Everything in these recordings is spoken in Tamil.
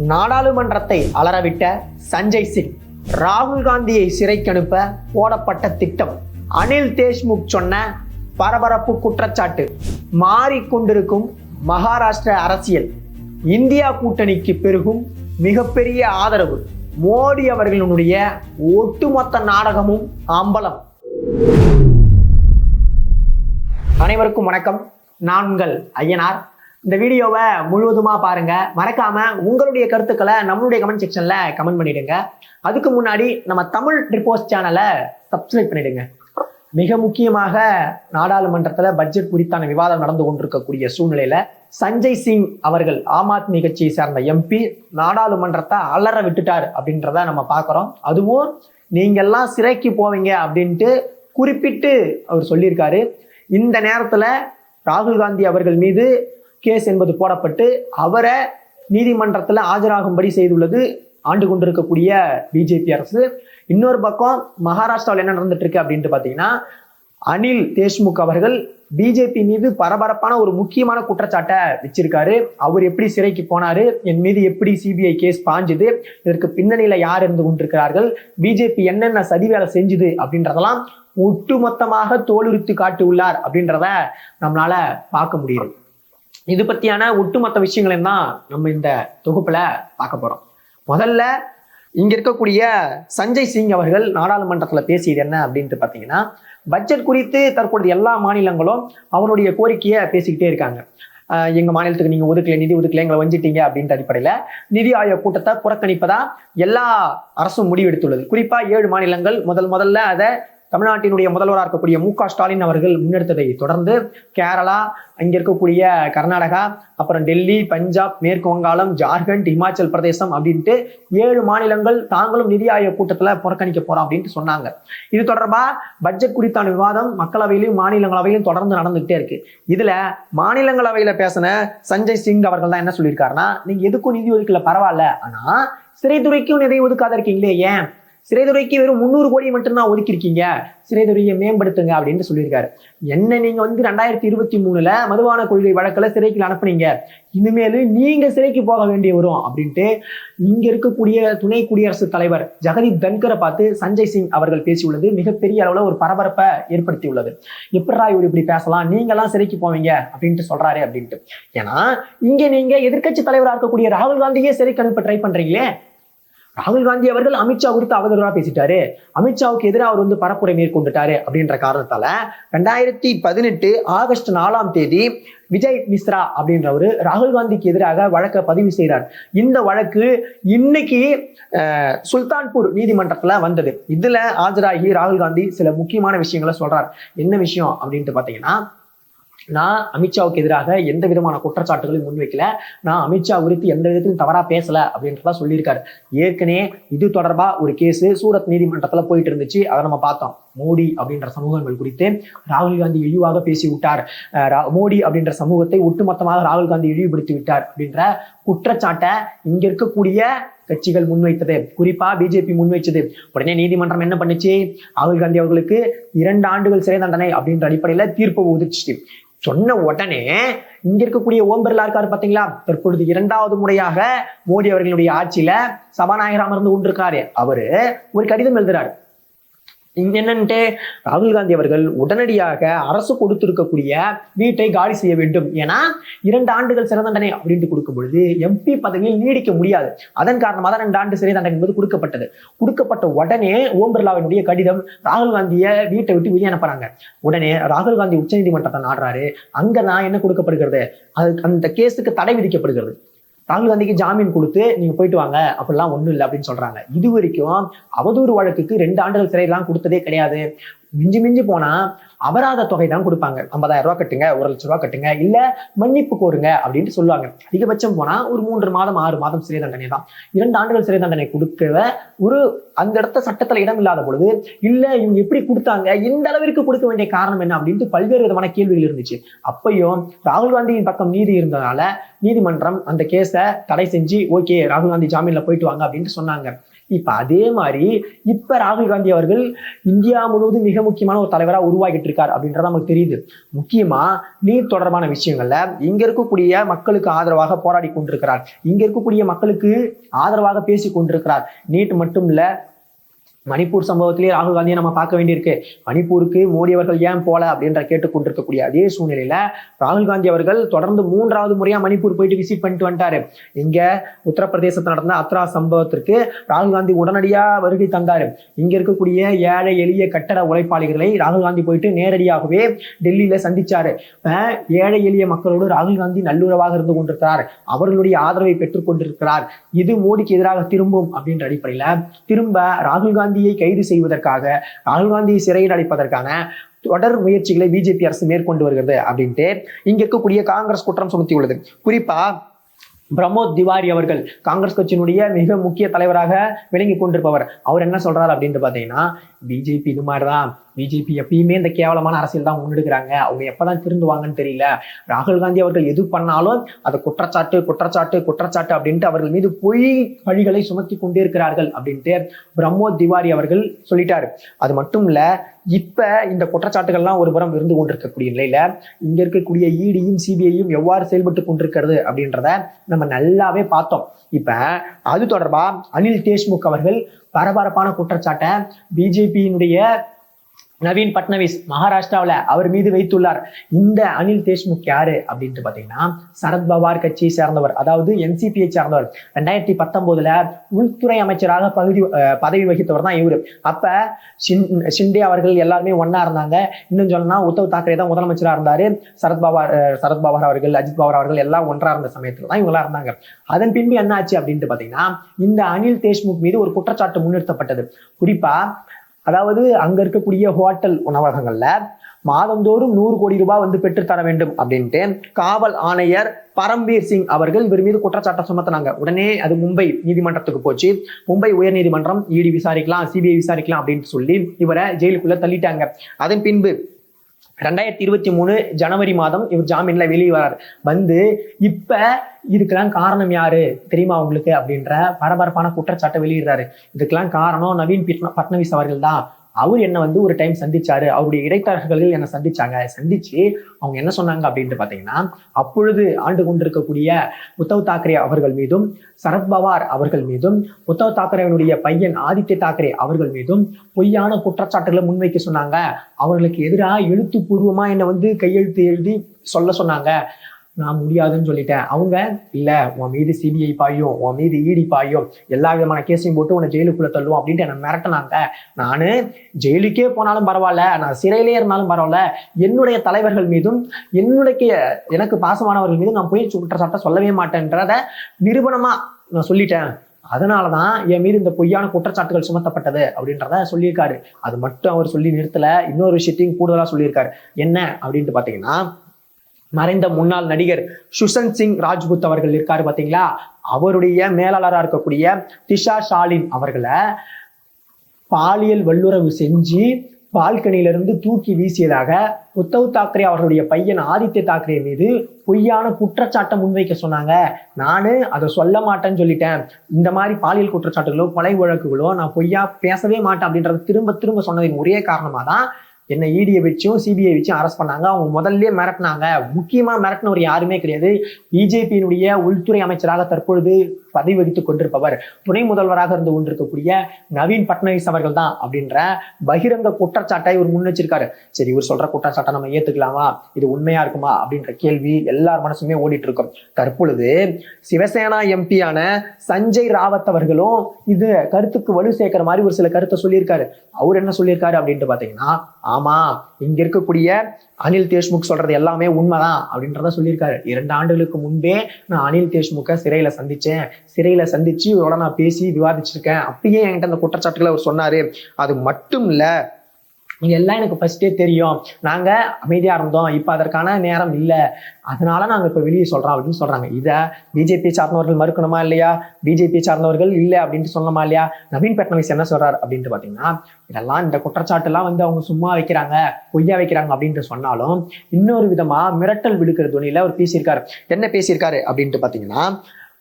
நாடாளுமன்றத்தை அலறவிட்ட சஞ்சய் சிங் ராகுல் காந்தியை சிறைக்கு அனுப்ப போடப்பட்ட திட்டம். அனில் தேஷ்முக் சொன்ன பரபரப்பு குற்றச்சாட்டு மாறிக்கொண்டிருக்கும் மகாராஷ்டிர அரசியல். இந்தியா கூட்டணிக்கு பெருகும் மிகப்பெரிய ஆதரவு. மோடி அவர்களுடைய ஒட்டுமொத்த நாடகமும் அம்பலம். அனைவருக்கும் வணக்கம். நான் உங்கள் ஐயனார் இந்த வீடியோவை முழுவதுமா பாருங்க. மறக்காம உங்களுடைய கருத்துக்களை நம்மளுடைய கமெண்ட் செக்ஷன்ல கமெண்ட் பண்ணிடுங்க. அதுக்கு முன்னாடி நம்ம தமிழ் ரிப்போர்ட் சேனலை சப்ஸ்கிரைப் பண்ணிடுங்க. மிக முக்கியமாக நாடாளுமன்றத்தில் பட்ஜெட் குறித்தான விவாதம் நடந்து கொண்டிருக்கக்கூடிய சூழ்நிலையில சஞ்சய் சிங் அவர்கள் ஆம் ஆத்மி கட்சியை சார்ந்த எம்பி நாடாளுமன்றத்தை அலற விட்டுட்டார் அப்படின்றத நம்ம பார்க்குறோம். அதுவும் நீங்கள்லாம் சிறைக்கு போவீங்க அப்படின்ட்டு குறிப்பிட்டு அவர் சொல்லியிருக்காரு. இந்த நேரத்தில் ராகுல் காந்தி அவர்கள் மீது கேஸ் என்பது போடப்பட்டு அவரை நீதிமன்றத்தில் ஆஜராகும்படி செய்துள்ளது ஆண்டு கொண்டிருக்கக்கூடிய பிஜேபி அரசு. இன்னொரு பக்கம் மகாராஷ்டிராவில் என்ன நடந்துட்டு இருக்கு அப்படின்ட்டு பார்த்தீங்கன்னா அனில் தேஷ்முக் அவர்கள் பிஜேபி மீது பரபரப்பான ஒரு முக்கியமான குற்றச்சாட்டை வச்சிருக்காரு. அவர் எப்படி சிறைக்கு போனாரு என் மீது எப்படி சிபிஐ கேஸ் பாஞ்சுது இதற்கு பின்னணியில யார் இருந்து கொண்டிருக்கிறார்கள் பிஜேபி என்னென்ன சதி வேலை செஞ்சுது அப்படின்றதெல்லாம் ஒட்டுமொத்தமாக தோலுரித்து காட்டி உள்ளார் அப்படின்றத நம்மளால பார்க்க முடியுது. இது பத்தியான ஒட்டுமொத்த விஷயங்களையும் தான் நம்ம இந்த தொகுப்புல பார்க்க போறோம். முதல்ல இங்க இருக்கக்கூடிய சஞ்சய் சிங் அவர்கள் நாடாளுமன்றத்துல பேசியது என்ன அப்படின்ட்டு பாத்தீங்கன்னா பட்ஜெட் குறித்து தற்பொழுது எல்லா மாநிலங்களும் அவனுடைய கோரிக்கையை பேசிக்கிட்டே இருக்காங்க. எங்கள் எங்க மாநிலத்துக்கு நீங்க ஒதுக்கல நிதி ஒதுக்கல எங்களை வஞ்சிட்டீங்க அப்படின்ற அடிப்படையில நிதி ஆயோக் கூட்டத்தை புறக்கணிப்பதா எல்லா அரசும் முடிவெடுத்துள்ளது. குறிப்பா ஏழு மாநிலங்கள் முதல் முதல்ல அதை தமிழ்நாட்டினுடைய முதல்வராக இருக்கக்கூடிய மு க ஸ்டாலின் அவர்கள் முன்னெடுத்ததை தொடர்ந்து கேரளா அங்க இருக்கக்கூடிய கர்நாடகா அப்புறம் டெல்லி பஞ்சாப் மேற்கு வங்காளம் ஜார்க்கண்ட் இமாச்சல் பிரதேசம் அப்படின்ட்டு ஏழு மாநிலங்கள் தாங்களும் நிதி ஆயோக் கூட்டத்தில் புறக்கணிக்க போறோம் அப்படின்ட்டு சொன்னாங்க. இது தொடர்பா பட்ஜெட் குறித்தான விவாதம் மக்களவையிலும் மாநிலங்களவையிலும் தொடர்ந்து நடந்துகிட்டே இருக்கு. இதுல மாநிலங்களவையில பேசின சஞ்சய் சிங் அவர்கள் தான் என்ன சொல்லியிருக்காருன்னா நீங்க எதுக்கும் நிதி ஒதுக்கல பரவாயில்ல. ஆனா சிறைத்துறைக்கும் நிதி ஒதுக்காத இருக்கீங்களே ஏன்? சிறைத்துறைக்கு வெறும் முந்நூறு கோடி மட்டும்தான் ஒதுக்கியிருக்கீங்க. சிறைத்துறையை மேம்படுத்துங்க அப்படின்னு சொல்லியிருக்காரு. என்ன நீங்க வந்து ரெண்டாயிரத்தி இருபத்தி மூணுல மதுபான கொள்கை வழக்கில் சிறைக்கு அனுப்புனீங்க. இனிமேல் நீங்க சிறைக்கு போக வேண்டிய வரும் அப்படின்ட்டு இங்க இருக்கக்கூடிய துணை குடியரசுத் தலைவர் ஜெகதீப் தன்கரை பார்த்து சஞ்சய் சிங் அவர்கள் பேசியுள்ளது. மிகப்பெரிய அளவுல ஒரு பரபரப்பை ஏற்படுத்தி உள்ளது எப்படா இவர் இப்படி பேசலாம்? நீங்க எல்லாம் சிறைக்கு போவீங்க அப்படின்ட்டு சொல்றாரு அப்படின்ட்டு. ஏன்னா இங்க நீங்க எதிர்க்கட்சி தலைவராக இருக்கக்கூடிய ராகுல் காந்தியே சிறைக்கு அனுப்ப ட்ரை பண்றீங்களே. ராகுல் காந்தி அவர்கள் அமித்ஷா குறித்து அவதூறாக பேசிட்டாரு. அமித்ஷாவுக்கு எதிராக அவர் வந்து பரப்புரை மேற்கொண்டுட்டாரு அப்படின்ற காரணத்தால ரெண்டாயிரத்தி பதினெட்டு ஆகஸ்ட் நாலாம் தேதி விஜய் மிஸ்ரா அப்படின்றவர் ராகுல் காந்திக்கு எதிராக வழக்கை பதிவு செய்கிறார் இந்த வழக்கு இன்னைக்கு சுல்தான்பூர் நீதிமன்றத்துல வந்தது. இதுல ஆஜராகி ராகுல் காந்தி சில முக்கியமான விஷயங்களை சொல்றார். என்ன விஷயம் அப்படின்ட்டு பாத்தீங்கன்னா நான் அமித்ஷாவுக்கு எதிராக எந்த விதமான குற்றச்சாட்டுகளையும் முன்வைக்கல. நான் அமித்ஷா குறித்து எந்த விதத்திலும் தவறாக பேசல அப்படின்றதா சொல்லியிருக்காரு. ஏற்கனவே இது தொடர்பா ஒரு கேஸ் சூரத் நீதிமன்றத்துல போயிட்டு இருந்துச்சு. அதை நம்ம பார்த்தோம். மோடி அப்படின்ற சமூகங்கள் குறித்து ராகுல் காந்தி இழிவாக பேசி விட்டார் அஹ் மோடி அப்படின்ற சமூகத்தை ஒட்டுமொத்தமாக ராகுல் காந்தி இழிவுபடுத்தி விட்டார் அப்படின்ற குற்றச்சாட்டை இங்க இருக்கக்கூடிய கட்சிகள் முன்வைத்தது. குறிப்பா பிஜேபி முன்வைச்சது. உடனே நீதிமன்றம் என்ன பண்ணுச்சு? ராகுல் காந்தி அவர்களுக்கு இரண்டு ஆண்டுகள் சிறை தண்டனை அப்படின்ற அடிப்படையில தீர்ப்பு உதிச்சிச்சு சொன்ன உடனே இங்க இருக்கக்கூடிய ஓம் பிர்லா இருக்காரு பாத்தீங்களா தற்பொழுது இரண்டாவது முறையாக மோடி அவர்களுடைய ஆட்சியில சபாநாயகர் அமர்ந்து கொண்டிருக்காரு. அவரு ஒரு கடிதம் எழுதுறாரு. இங்க என்னன்ட்டு ராகுல் காந்தி அவர்கள் உடனடியாக அரசு கொடுத்திருக்கக்கூடிய வீட்டை காலி செய்ய வேண்டும். ஏன்னா இரண்டு ஆண்டுகள் சிறை தண்டனை அப்படின்ட்டு கொடுக்கும் பொழுது எம்பி பதவியில் நீடிக்க முடியாது. அதன் காரணமாக தான் ரெண்டு ஆண்டு சிறை தண்டனை என்பது கொடுக்கப்பட்டது. கொடுக்கப்பட்ட உடனே ஓம் பிர்லாவினுடைய கடிதம் ராகுல் காந்தியை வீட்டை விட்டு வெளியே அனுப்புறாங்க. உடனே ராகுல் காந்தி உச்சநீதிமன்றத்தை நாடுறாரு அங்கதான் என்ன கொடுக்கப்படுகிறது? அது அந்த கேஸுக்கு தடை விதிக்கப்படுகிறது. ராகுல் காந்திக்கு ஜாமீன் கொடுத்து நீங்க போயிட்டு வாங்க அப்படிலாம் ஒண்ணும் இல்லை அப்படின்னு சொல்றாங்க. இது வரைக்கும் அவதூறு வழக்குக்கு ரெண்டு ஆண்டுகள் சிறையெல்லாம் கொடுத்ததே கிடையாது. மிஞ்சி மிஞ்சி போனா அபராத தொகை தான் கொடுப்பாங்க. ஐம்பதாயிரம் ரூபா கட்டுங்க ஒரு லட்ச ரூபா கட்டுங்க இல்ல மன்னிப்பு கோருங்க அப்படின்ட்டு சொல்லுவாங்க. அதிகபட்சம் போனா ஒரு மூன்று மாதம் ஆறு மாதம் சிறை தண்டனை தான். இரண்டு ஆண்டுகள் சிறை தண்டனை கொடுக்கற ஒரு அந்த இடத்த சட்டத்துல இடம் இல்லாத பொழுது இல்ல இவங்க எப்படி கொடுத்தாங்க இந்த அளவிற்கு கொடுக்க வேண்டிய காரணம் என்ன அப்படின்ட்டு பல்வேறு விதமான கேள்விகள் இருந்துச்சு. அப்பையும் ராகுல் காந்தியின் பக்கம் நீதி இருந்ததால நீதிமன்றம் அந்த கேஸை தடை செஞ்சு ஓகே ராகுல் காந்தி ஜாமீன்ல போயிட்டு வாங்க அப்படின்ட்டு சொன்னாங்க. இப்ப அதே மாதிரி இப்ப ராகுல் காந்தி அவர்கள் இந்தியா முழுவதும் மிக முக்கியமான ஒரு தலைவராக உருவாகிட்டு இருக்கார் அப்படின்றது நமக்கு தெரியுது. முக்கியமா நீட் தொடர்பான விஷயங்கள்ல இங்க இருக்கக்கூடிய மக்களுக்கு ஆதரவாக போராடி கொண்டிருக்கிறார். இங்க இருக்கக்கூடிய மக்களுக்கு ஆதரவாக பேசி கொண்டிருக்கிறார். நீட் மட்டும் இல்ல மணிப்பூர் சம்பவத்திலேயே ராகுல் காந்தியை நம்ம பார்க்க வேண்டியிருக்கு. மணிப்பூருக்கு மோடி அவர்கள் ஏன் போல அப்படின்ற கேட்டுக்கொண்டிருக்கக்கூடிய அதே சூழ்நிலையில ராகுல் காந்தி அவர்கள் தொடர்ந்து மூன்றாவது முறையா மணிப்பூர் போயிட்டு விசிட் பண்ணிட்டு வந்துட்டாரு. இங்க உத்தரப்பிரதேசத்தில் நடந்த அத்ரா சம்பவத்திற்கு ராகுல் காந்தி உடனடியா வருகை தந்தாரு. இங்க இருக்கக்கூடிய ஏழை எளிய கட்டட உழைப்பாளிகளை ராகுல் காந்தி போயிட்டு நேரடியாகவே டெல்லியில சந்திச்சாரு. ஏழை எளிய மக்களோடு ராகுல் காந்தி நல்லுறவாக இருந்து கொண்டிருக்கிறார். அவர்களுடைய ஆதரவை பெற்றுக் கொண்டிருக்கிறார். இது மோடிக்கு எதிராக திரும்பும் அப்படின்ற அடிப்படையில திரும்ப ராகுல் காந்தியை கைது செய்வதற்காக ராகுல் காந்தியை சிறையில் அடைப்பதற்கான தொடர் முயற்சிகளை பிஜேபி அரசு மேற்கொண்டு வருகிறது அப்படின்ட்டு இங்க இருக்கக்கூடிய காங்கிரஸ் குற்றம் சுமத்தியுள்ளது. குறிப்பா பிரமோத் திவாரி அவர்கள் காங்கிரஸ் கட்சியினுடைய மிக முக்கிய தலைவராக விளங்கி கொண்டிருப்பவர். அவர் என்ன சொல்றாரு அப்படின்ட்டு பாத்தீங்கன்னா பிஜேபி இது மாதிரிதான். பிஜேபி எப்பயுமே இந்த கேவலமான அரசியல் தான் முன்னெடுக்கிறாங்க. அவங்க எப்பதான் திருந்துவாங்கன்னு தெரியல. ராகுல் காந்தி அவர்கள் எது பண்ணாலும் அதை குற்றச்சாட்டு குற்றச்சாட்டு குற்றச்சாட்டு அப்படின்ட்டு அவர்கள் மீது பொய் பழிகளை சுமத்தி கொண்டே இருக்கிறார்கள் அப்படின்ட்டு பிரம்மோத் திவாரி அவர்கள் சொல்லிட்டாரு. அது மட்டும் இல்ல இப்போ இந்த குற்றச்சாட்டுகள்லாம் ஒரு புறம் இருந்து கொண்டிருக்கக்கூடிய நிலையில இங்க இருக்கக்கூடிய இடியும் சிபிஐயும் எவ்வாறு செயல்பட்டு கொண்டிருக்கிறது அப்படின்றத நம்ம நல்லாவே பார்த்தோம். இப்போ அது தொடர்பாக அனில் தேஷ்முக் அவர்கள் பரபரப்பான குற்றச்சாட்டை பிஜேபியினுடைய நவீன் பட்னவிஸ் மகாராஷ்டிராவில் அவர் மீது வைத்துள்ளார். இந்த அனில் தேஷ்முக் யாரு அப்படின்ட்டு பாத்தீங்கன்னா சரத்பவார் கட்சியை சேர்ந்தவர் அதாவது என்சிபியை சேர்ந்தவர். ரெண்டாயிரத்தி பத்தொன்பதுல உள்துறை அமைச்சராக பகுதி பதவி வகித்தவர் தான் இவரு. அப்ப ஷின்- ஷிண்டே அவர்கள் எல்லாருமே ஒன்னா இருந்தாங்க. இன்னும் சொல்லணும்னா உத்தவ் தாக்கரே தான் முதலமைச்சரா இருந்தாரு. சரத்பவார் அஹ், சரத்பவார் அவர்கள் அஜித் பவார் அவர்கள் எல்லாம் ஒன்றா இருந்த சமயத்தில் தான் இவங்களா இருந்தாங்க. அதன் பின்பு என்ன ஆச்சு அப்படின்ட்டு பாத்தீங்கன்னா இந்த அனில் தேஷ்முக் மீது ஒரு குற்றச்சாட்டு முன்னிறுத்தப்பட்டது. குறிப்பா அதாவது அங்க இருக்கக்கூடிய ஹோட்டல் உணவகங்கள்ல மாதந்தோறும் நூறு கோடி ரூபாய் வந்து பெற்று தர வேண்டும் அப்படின்ட்டு காவல் ஆணையர் பரம்பீர் சிங் அவர்கள் இவர் மீது குற்றச்சாட்டை சுமத்தினாங்க. உடனே அது மும்பை நீதிமன்றத்துக்கு போச்சு. மும்பை உயர்நீதிமன்றம் இடி விசாரிக்கலாம் சிபிஐ விசாரிக்கலாம் அப்படின்னு சொல்லி இவரை ஜெயிலுக்குள்ள தள்ளிட்டாங்க. அதன் பின்பு ரெண்டாயிரத்தி இருபத்தி மூணு ஜனவரி மாதம் இவர் ஜாமீன்ல வெளியே வரார் வந்து இப்ப இதுக்கெல்லாம் காரணம் யாரு? தெரியுமா உங்களுக்கு? அப்படின்ற பரபரப்பான குற்றச்சாட்டை வெளியிடுறாரு. இதுக்கெல்லாம் காரணம் நவீன் பட்ன- பட்னவிஸ் அவர்கள் தான் அவர் என்னை வந்து ஒரு டைம் சந்திச்சாரு. அவருடைய இடைத்தரகர்கள் என்னை சந்திச்சாங்க. சந்திச்சு அவங்க என்ன சொன்னாங்க அப்படின்ட்டு பார்த்தீங்கன்னா அப்பொழுது ஆண்டு கொண்டிருக்கக்கூடிய உத்தவ் தாக்கரே அவர்கள் மீதும் சரத்பவார் அவர்கள் மீதும் உத்தவ் தாக்கரேவனுடைய பையன் ஆதித்ய தாக்கரே அவர்கள் மீதும் பொய்யான குற்றச்சாட்டுகளை முன்வைக்க சொன்னாங்க. அவர்களுக்கு எதிராக எழுத்துப்பூர்வமா என்னை வந்து கையெழுத்து எழுதி சொல்ல சொன்னாங்க. நான் முடியாதுன்னு சொல்லிட்டேன். அவங்க இல்லை உன் மீது சிபிஐ பாயும் உன் மீது இடி பாயும் எல்லா விதமான கேஸையும் போட்டு உன்னை ஜெயிலுக்குள்ள தள்ளுவோம் அப்படின்ட்டு என்ன மிரட்டினாங்க. நான் ஜெயிலுக்கே போனாலும் பரவாயில்ல நான் சிறையிலே இருந்தாலும் பரவாயில்ல என்னுடைய தலைவர்கள் மீதும் என்னுடைய எனக்கு பாசமானவர்கள் மீதும் நான் போய் குற்றச்சாட்டை சொல்லவே மாட்டேன்றத நிரூபணமா நான் சொல்லிட்டேன். அதனாலதான் என் மீது இந்த பொய்யான குற்றச்சாட்டுகள் சுமத்தப்பட்டது அப்படின்றத சொல்லியிருக்காரு. அது மட்டும் அவர் சொல்லி நிறுத்தல இன்னொரு விஷயத்தையும் கூடுதலாக சொல்லியிருக்காரு. என்ன அப்படின்ட்டு பார்த்தீங்கன்னா மறைந்த முன்னாள் நடிகர் சுஷந்த் சிங் ராஜ்புத் அவர்கள் இருக்காரு பார்த்தீங்களா அவருடைய மேலாளராக இருக்கக்கூடிய திஷா ஷாலின் அவர்களை பாலியல் வல்லுறவு செஞ்சு பால்கனியிலிருந்து தூக்கி வீசியதாக உத்தவ் தாக்கரே அவர்களுடைய பையன் ஆதித்ய தாக்கரே மீது பொய்யான குற்றச்சாட்டை முன்வைக்க சொன்னாங்க. நானு அதை சொல்ல மாட்டேன்னு சொல்லிட்டேன். இந்த மாதிரி பாலியல் குற்றச்சாட்டுகளோ கொலை வழக்குகளோ நான் பொய்யா பேசவே மாட்டேன் அப்படின்றத திரும்ப திரும்ப சொன்னதின் ஒரே காரணமாக தான் என்னை இடியை வச்சும் சிபிஐ வச்சும் அரெஸ்ட் பண்ணாங்க. அவங்க முதல்ல மிரட்டினாங்க. முக்கியமா மிரட்டினவர் யாருமே கிடையாது. பிஜேபியினுடைய உள்துறை அமைச்சராக தற்பொழுது பதவி வகித்துக் கொண்டிருப்பவர். துணை முதல்வராக இருந்து கொண்டிருக்கக்கூடிய நவீன் பட்னவிஸ் அவர்கள் தான் அப்படின்ற பகிரங்க குற்றச்சாட்டை இவர் முன் வச்சிருக்காரு சரி இவர் சொல்ற குற்றச்சாட்டை நம்ம ஏத்துக்கலாமா? இது உண்மையா இருக்குமா? அப்படின்ற கேள்வி எல்லார் மனசுமே ஓடிட்டு இருக்கும். தற்பொழுது சிவசேனா எம்பியான சஞ்சய் ராவத் அவர்களும் இது கருத்துக்கு வலு சேர்க்கிற மாதிரி ஒரு சில கருத்தை சொல்லியிருக்காரு. அவர் என்ன சொல்லியிருக்காரு அப்படின்ட்டு பாத்தீங்கன்னா ஆமா இங்க இருக்கக்கூடிய அனில் தேஷ்முக் சொல்றது எல்லாமே உண்மைதான் அப்படின்றத சொல்லியிருக்காரு. இரண்டு ஆண்டுகளுக்கு முன்பே நான் அனில் தேஷ்முக்கை சிறையில சந்திச்சேன். சிறையில சந்திச்சு இவரோட நான் பேசி விவாதிச்சிருக்கேன். அப்படியே என்கிட்ட அந்த குற்றச்சாட்டுகளை அவர் சொன்னாரு. அது மட்டும் இல்லை எல்லாம் எனக்கு ஃபர்ஸ்டே தெரியும். நாங்கள் அமைதியாக இருந்தோம். இப்போ அதற்கான நேரம் இல்லை. அதனால நாங்கள் இப்போ வெளியே சொல்கிறோம் அப்படின்னு சொல்கிறாங்க இதை பிஜேபி சார்ந்தவர்கள் மறுக்கணுமா இல்லையா? பிஜேபி சார்ந்தவர்கள் இல்லை அப்படின்ட்டு சொல்லணுமா இல்லையா? நவீன் பட்னவிஸ் என்ன சொல்கிறார் அப்படின்ட்டு பார்த்தீங்கன்னா இதெல்லாம் இந்த குற்றச்சாட்டுலாம் வந்து அவங்க சும்மா வைக்கிறாங்க பொய்யா வைக்கிறாங்க அப்படின்ட்டு சொன்னாலும் இன்னொரு விதமாக மிரட்டல் விடுக்கிற துணியில் அவர் பேசியிருக்காரு. என்ன பேசியிருக்காரு அப்படின்ட்டு பார்த்தீங்கன்னா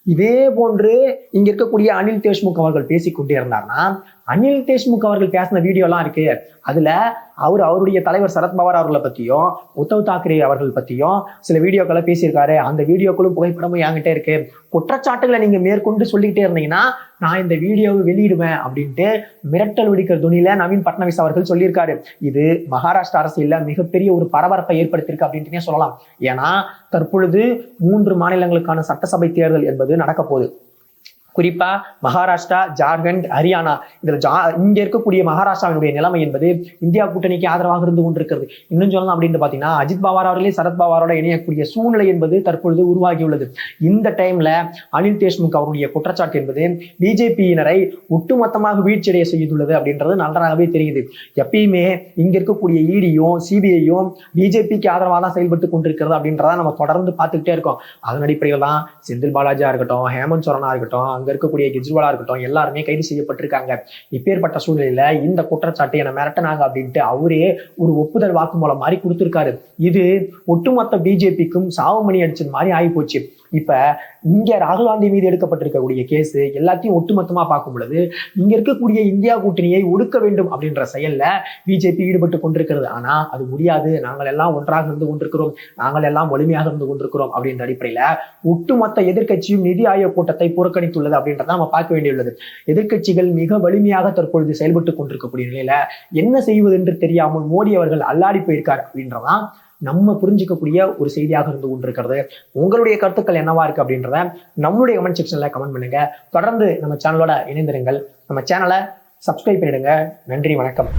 இதே போன்று இங்க இருக்கக்கூடிய அனில் தேஷ்முக் அவர்கள் பேசிக்கொண்டே இருந்தார்னா அனில் தேஷ்முக் அவர்கள் பேசின வீடியோலாம் இருக்கு. அதுல அவர் அவருடைய தலைவர் சரத்பவார் அவர்களை பற்றியும் உத்தவ் தாக்கரே அவர்கள் பற்றியும் சில வீடியோக்களை பேசியிருக்காரு. அந்த வீடியோக்களும் புகைப்படமும் என்கிட்ட இருக்கு. குற்றச்சாட்டுகளை நீங்க மேற்கொண்டு சொல்லிக்கிட்டே இருந்தீங்கன்னா நான் இந்த வீடியோவை வெளியிடுவேன் அப்படின்ட்டு மிரட்டல் வெடிக்கிற துணியில நவீன் பட்னவிஸ் அவர்கள் சொல்லியிருக்காரு. இது மகாராஷ்டிரா அரசியல மிகப்பெரிய ஒரு பரபரப்பை ஏற்படுத்தியிருக்கு அப்படின்ட்டுனே சொல்லலாம். ஏன்னா தற்பொழுது மூன்று மாநிலங்களுக்கான சட்டசபை தேர்தல் என்பது நடக்க போகுது குறிப்பா மகாராஷ்டிரா ஜார்க்கண்ட் ஹரியானா இதுல ஜா இங்க இருக்கக்கூடிய மகாராஷ்டிராவினுடைய நிலைமை என்பது இந்தியா கூட்டணிக்கு ஆதரவாக இருந்து கொண்டிருக்கிறது. இன்னும் சொல்லலாம் அப்படின்னு பாத்தீங்கன்னா அஜித் பவார் அவர்களே சரத் பவாரோட இணையக்கூடிய சூழ்நிலை என்பது தற்பொழுது உருவாகியுள்ளது. இந்த டைம்ல அனில் தேஷ்முக் அவருடைய குற்றச்சாட்டு என்பது பிஜேபியினரை ஒட்டுமொத்தமாக வீழ்ச்சியடைய செய்துள்ளது அப்படின்றது நன்றாகவே தெரியுது. எப்பயுமே இங்க இருக்கக்கூடிய இடியும் சிபிஐயும் பிஜேபிக்கு ஆதரவாக தான் செயல்பட்டு கொண்டிருக்கிறது அப்படின்றத நம்ம தொடர்ந்து பார்த்துக்கிட்டே இருக்கோம். அதன் அடிப்படையில் தான் செந்தில் பாலாஜியா இருக்கட்டும் ஹேமந்த் சோரனா இருக்கட்டும் அங்க இருக்கக்கூடிய கெஜ்ரிவாலா இருக்கட்டும் எல்லாருமே கைது செய்யப்பட்டிருக்காங்க. இப்பேற்பட்ட சூழ்நிலையில இந்த குற்றச்சாட்டு என மிரட்டினாங்க அப்படின்ட்டு அவரே ஒரு ஒப்புதல் வாக்குமூலம் மாதிரி கொடுத்திருக்காரு. இது ஒட்டுமொத்த பிஜேபிக்கும் சாவுமணி அடிச்சது மாதிரி ஆகி போச்சு இப்ப இங்க ராகுல் காந்தி மீது எடுக்கப்பட்டிருக்கக்கூடிய கேஸ் எல்லாத்தையும் ஒட்டுமொத்தமா பார்க்கும் பொழுது இங்க இருக்கக்கூடிய இந்தியா கூட்டணியை ஒடுக்க வேண்டும் அப்படின்ற செயல்ல பிஜேபி ஈடுபட்டு கொண்டிருக்கிறது. ஆனா அது முடியாது. நாங்கள் எல்லாம் ஒன்றாக இருந்து கொண்டிருக்கிறோம். நாங்கள் எல்லாம் வலிமையாக இருந்து கொண்டிருக்கிறோம் அப்படின்ற அடிப்படையில ஒட்டுமொத்த எதிர்கட்சியும் நிதி ஆயோக் கூட்டத்தை புறக்கணித்துள்ளது. அப்படின்றத நம்ம பார்க்க வேண்டியுள்ளது. எதிர்கட்சிகள் மிக வலிமையாக தற்பொழுது செயல்பட்டு கொண்டிருக்கக்கூடிய நிலையில என்ன செய்வது என்று தெரியாமல் மோடி அவர்கள் அல்லாடி போயிருக்கார் அப்படின்றதான் நம்ம புரிஞ்சுக்கக்கூடிய ஒரு செய்தியாக இருந்து கொண்டிருக்கிறது. உங்களுடைய கருத்துக்கள் என்னவா இருக்கு அப்படின்றத நம்மளுடைய கமெண்ட் செக்ஷன்ல கமெண்ட் பண்ணுங்க. தொடர்ந்து நம்ம சேனலோட இணைந்திருங்கள். நம்ம சேனலை சப்ஸ்கிரைப் பண்ணிடுங்க. நன்றி வணக்கம்.